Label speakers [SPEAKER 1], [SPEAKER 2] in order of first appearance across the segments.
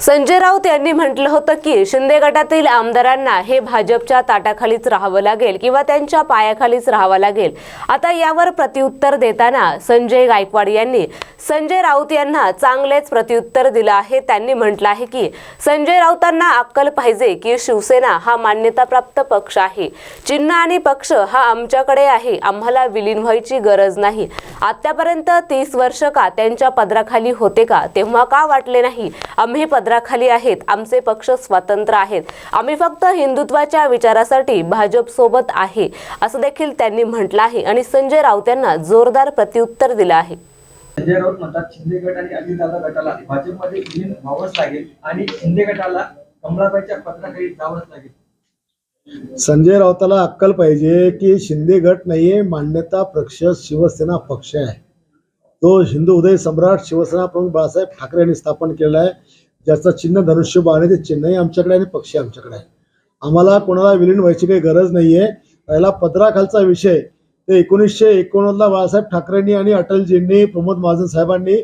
[SPEAKER 1] संजय राऊत यांनी म्हटलं होतं की शिंदे गटातील आमदारांना हे भाजपच्या ताटाखालीच राहावं लागेल किंवा त्यांच्या पायाखालीच राहावं लागेल. आता यावर प्रत्युत्तर देताना संजय गायकवाड यांनी संजय राऊत यांना चांगलेच प्रत्युत्तर दिलं आहे. त्यांनी म्हटलं आहे की संजय राऊतांना अक्कल पाहिजे की शिवसेना हा मान्यताप्राप्त पक्ष आहे. चिन्ह आणि पक्ष हा आमच्याकडे आहे. आम्हाला विलीन व्हायची गरज नाही. आतापर्यंत तीस वर्ष का त्यांच्या पदराखाली होते का? तेव्हा का वाटले नाही? आम्ही पद पदराखाली आहेत. आमचे पक्ष स्वतंत्र आहेत. आम्ही फक्त हिंदुत्वाच्या विचारासाठी भाजप सोबत आहे असं देखील त्यांनी म्हटलं आहे आणि संजय राऊत यांना जोरदार प्रत्युत्तर दिलं आहे.
[SPEAKER 2] संजय राऊत म्हणतात शिंदे गट आणि अजितदादा गटाला भाजपमध्ये विलीन व्हावंच लागेल आणि शिंदे गटाला कमलाबाईच्या पत्राखाली जावंच लागेल.
[SPEAKER 3] संजय राऊताला अक्कल पाहिजे की शिंदे गट नाहीये मान्यता पक्ष शिवसेना पक्ष आहे. तो हिंदू उदय सम्राट शिवसेना प्रमुख बाळासाहेब ठाकरे यांनी स्थापन केलेला आहे. ज्याचं चिन्ह धनुष्यबा आहे ते चिन्हही आमच्याकडे आणि पक्षी आमच्याकडे आहे. आम्हाला कोणाला विलीन व्हायची काही गरज नाहीये. पहिला पदराखालचा विषय. ते एकोणीसशे एकोणनव्वदला बाळासाहेब ठाकरेंनी आणि अटलजींनी प्रमोद महाजन साहेबांनी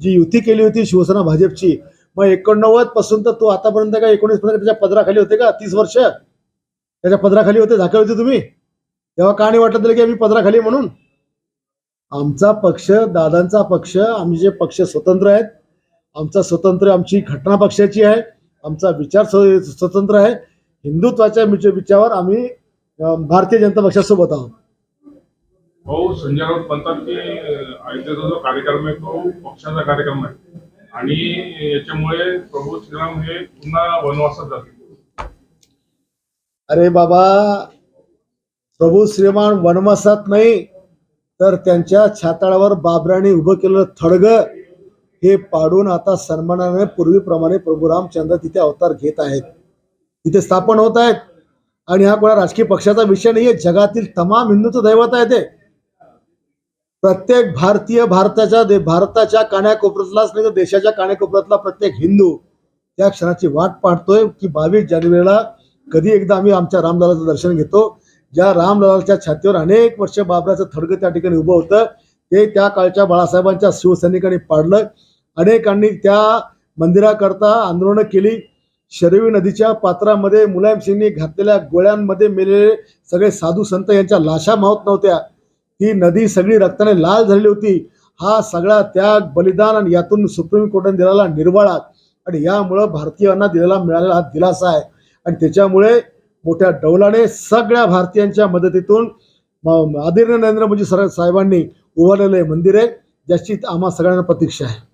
[SPEAKER 3] जी युती केली होती शिवसेना भाजपची मग एकोणनव्वदपासून तर तो आतापर्यंत काय एकोणीस पर्यंत त्याच्या पदराखाली होते का? तीस वर्ष. त्याच्या पदराखाली होते? झाकले होते तुम्ही? तेव्हा का नाही वाटत दिलं की आम्ही पदराखाली म्हणून? आमचा पक्ष दादांचा पक्ष आम्ही जे पक्ष स्वतंत्र आहेत आमचा स्वतंत्र आमची घटना पक्षाची आहे आमचा विचार स्व- स्वतंत्र आहे. हिंदुत्वाच्या विच- विचारावर आम्ही भारतीय जनता पक्षासोबत आहोत.
[SPEAKER 4] हो संजय राऊत म्हणतात की अयोध्येचा जो कार्यक्रम आहे तो पक्षाचा कार्यक्रम आहे. आणि याच्यामुळे प्रभू श्रीराम हे पुन्हा वनवासात जातील.
[SPEAKER 3] अरे बाबा प्रभू श्रीमान वनवासात नाही तर त्यांच्या छाताळावर बाबराने उभं केलेलं थडग हे पाडून आता सन्मानाने पूर्वीप्रमाणे प्रभू रामचंद्र तिथे अवतार घेत आहेत. तिथे स्थापन होत आहेत. आणि हा कोणा राजकीय पक्षाचा विषय नाहीये. जगातील तमाम हिंदूचं दैवत आहे ते. प्रत्येक भारतीय भारताच्या भारताच्या कानाकोपऱ्यातलाच नाही तर देशाच्या कानाकोपऱ्यातला प्रत्येक हिंदू त्या क्षणाची वाट पाहतोय की बावीस जानेवारीला कधी एकदा आम्ही आमच्या रामलालाचं दर्शन घेतो. ज्या रामलालाच्या छातीवर अनेक वर्ष बाबराचं थडगं त्या ठिकाणी उभं होतं. ते त्या काळच्या बाळासाहेबांच्या शिवसैनिकांनी पाडलं. अनेकांनी त्या मंदिराकरता आंदोलनं केली. शरवी नदीच्या पात्रामध्ये मुलायम सिंगनी घातलेल्या गोळ्यांमध्ये मेलेले सगळे साधू संत यांच्या लाशा मावत नव्हत्या. ती नदी सगळी रक्ताने लाल झालेली होती. हा सगळा त्याग बलिदान आणि यातून सुप्रीम कोर्टाने दिलेला निर्वाळा आणि यामुळं भारतीयांना दिलेला मिळालेला हा दिलासा आहे. आणि त्याच्यामुळे मोठ्या डौलाने सगळ्या भारतीयांच्या मदतीतून म- आदरणीय नरेंद्र मोदी सर साहेबांनी उभारलेलं हे मंदिर आहे. ज्याची आम्हा सगळ्यांना प्रतीक्षा आहे.